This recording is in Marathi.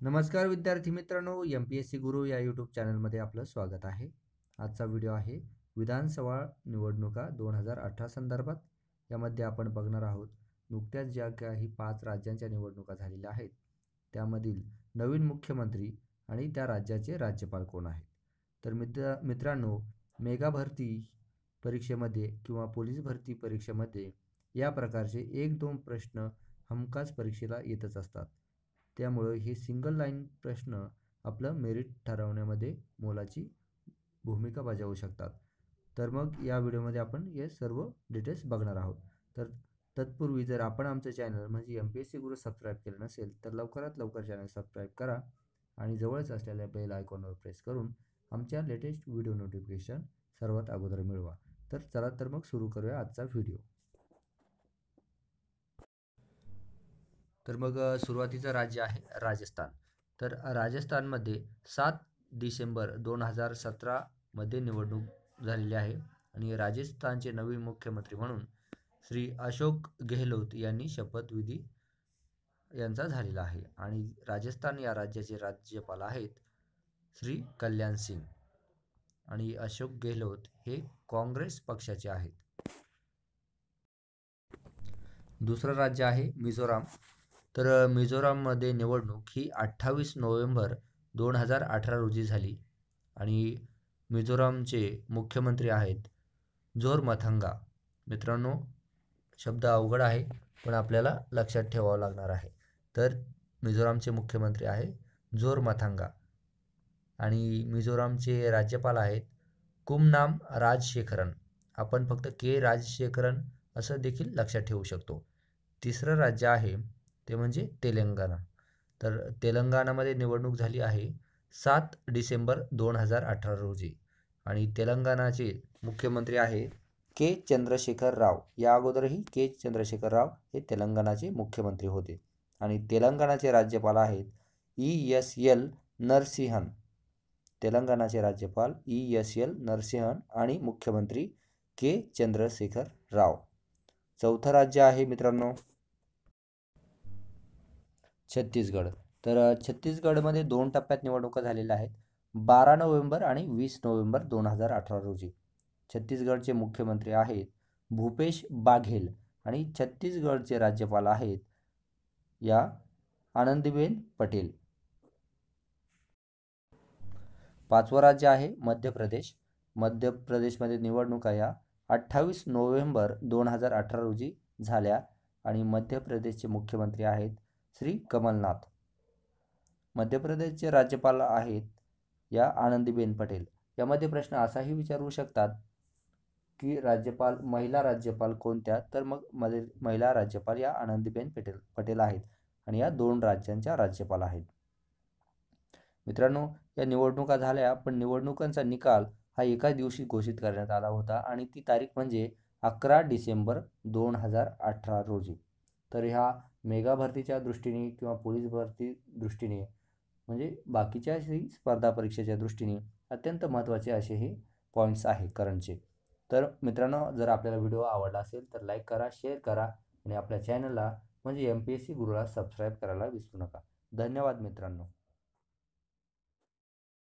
नमस्कार विद्यार्थी मित्रांनो एम पी एस सी गुरु या यूट्यूब चॅनलमध्ये आपलं स्वागत आहे. आजचा व्हिडिओ आहे विधानसभा निवडणुका दोन हजार अठरा संदर्भात. यामध्ये आपण बघणार आहोत नुकत्याच ज्या काही पाच राज्यांच्या निवडणुका झालेल्या आहेत त्यामधील नवीन मुख्यमंत्री आणि त्या राज्याचे राज्यपाल कोण आहेत? तर मित्र मित्रांनो मेगा भरती परीक्षेमध्ये किंवा पोलीस भरती परीक्षेमध्ये या प्रकारचे एक दोन प्रश्न हमखास परीक्षेला येतच असतात. त्यामुळं हे सिंगल लाईन प्रश्न आपलं मेरिट ठरवण्यामध्ये मोलाची भूमिका बजावू शकतात. तर मग या व्हिडिओमध्ये आपण हे सर्व डिटेल्स बघणार आहोत. तर तत्पूर्वी जर आपण आमचं चॅनल म्हणजे M P S C Guru subscribe केलं नसेल तर लवकरात लवकर चॅनल सबस्क्राईब करा आणि जवळच असलेल्या बेल आयकॉनवर प्रेस करून आमच्या लेटेस्ट व्हिडिओ नोटिफिकेशन सर्वात अगोदर मिळवा. तर चला तर मग सुरू करूया आजचा व्हिडिओ तर मग सुरुवातीचं राज्य आहे राजस्थान. तर राजस्थानमध्ये सात डिसेंबर दोन हजार सतरामध्ये निवडणूक झालेली आहे आणि राजस्थानचे नवीन मुख्यमंत्री म्हणून श्री अशोक गेहलोत यांनी शपथविधी यांचा झालेला आहे. आणि राजस्थान या राज्याचे राज्यपाल आहेत श्री कल्याण सिंग आणि अशोक गेहलोत हे काँग्रेस पक्षाचे आहेत. दुसरं राज्य आहे मिझोराम. तर मिझोराममध्ये निवडणूक ही अठ्ठावीस नोव्हेंबर दोन हजार अठरा रोजी झाली आणि मिझोरामचे मुख्यमंत्री आहेत जोर मथंगा. मित्रांनो शब्द अवघड आहे पण आपल्याला लक्षात ठेवावं लागणार आहे. तर मिझोरामचे मुख्यमंत्री आहे जोर मथांगा आणि मिझोरामचे राज्यपाल आहेत कुमनाम राजशेखरन. आपण फक्त के राजशेखरन असं देखील लक्षात ठेवू शकतो. तिसरं राज्य आहे ते म्हणजे तेलंगणा. तर तेलंगणामध्ये निवडणूक झाली आहे सात डिसेंबर दोन हजार अठरा रोजी. आणि तेलंगणाचे मुख्यमंत्री आहे के चंद्रशेखर राव. या अगोदरही के चंद्रशेखर राव हे तेलंगणाचे मुख्यमंत्री होते. आणि तेलंगणाचे राज्यपाल आहेत ई एस एल नरसिंहन. तेलंगणाचे राज्यपाल ई एस एल नरसिंहन आणि मुख्यमंत्री के चंद्रशेखर राव. चौथं राज्य आहे मित्रांनो. छत्तीसगड. तर छत्तीसगडमध्ये दोन टप्प्यात निवडणुका झालेल्या आहेत. बारा नोव्हेंबर आणि वीस नोव्हेंबर दोन हजार अठरा रोजी. छत्तीसगडचे मुख्यमंत्री आहेत भूपेश बाघेल आणि छत्तीसगडचे राज्यपाल आहेत या आनंदीबेन पटेल. पाचवं राज्य आहे मध्य प्रदेश. मध्य प्रदेशमध्ये निवडणुका या अठ्ठावीस नोव्हेंबर दोन हजार अठरा रोजी झाल्या आणि मध्य प्रदेशचे मुख्यमंत्री आहेत श्री कमलनाथ. मध्य प्रदेशचे राज्यपाल आहेत या आनंदीबेन पटेल. यामध्ये प्रश्न असाही विचारू शकतात की राज्यपाल महिला राज्यपाल कोणत्या? तर मग मध्ये महिला राज्यपाल या आनंदीबेन पटेल पटेल आहेत आणि या दोन राज्यांच्या राज्यपाल आहेत. मित्रांनो या निवडणुका झाल्या पण निवडणुकांचा निकाल हा एका दिवशी घोषित करण्यात आला होता आणि ती तारीख म्हणजे अकरा डिसेंबर दोन हजार अठरा रोजी. तर ह्या मेगा भरतीच्या दृष्टीने किंवा पोलीस भरती दृष्टीने म्हणजे बाकीच्या स्पर्धा परीक्षेच्या दृष्टीने अत्यंत महत्त्वाचे असे हे पॉईंट्स आहे करंटचे तर मित्रांनो जर आपल्याला व्हिडिओ आवडला असेल तर लाईक करा शेअर करा आणि आपल्या चॅनलला म्हणजे एम पी एस सी गुरुला सबस्क्राईब करायला विसरू नका. धन्यवाद मित्रांनो.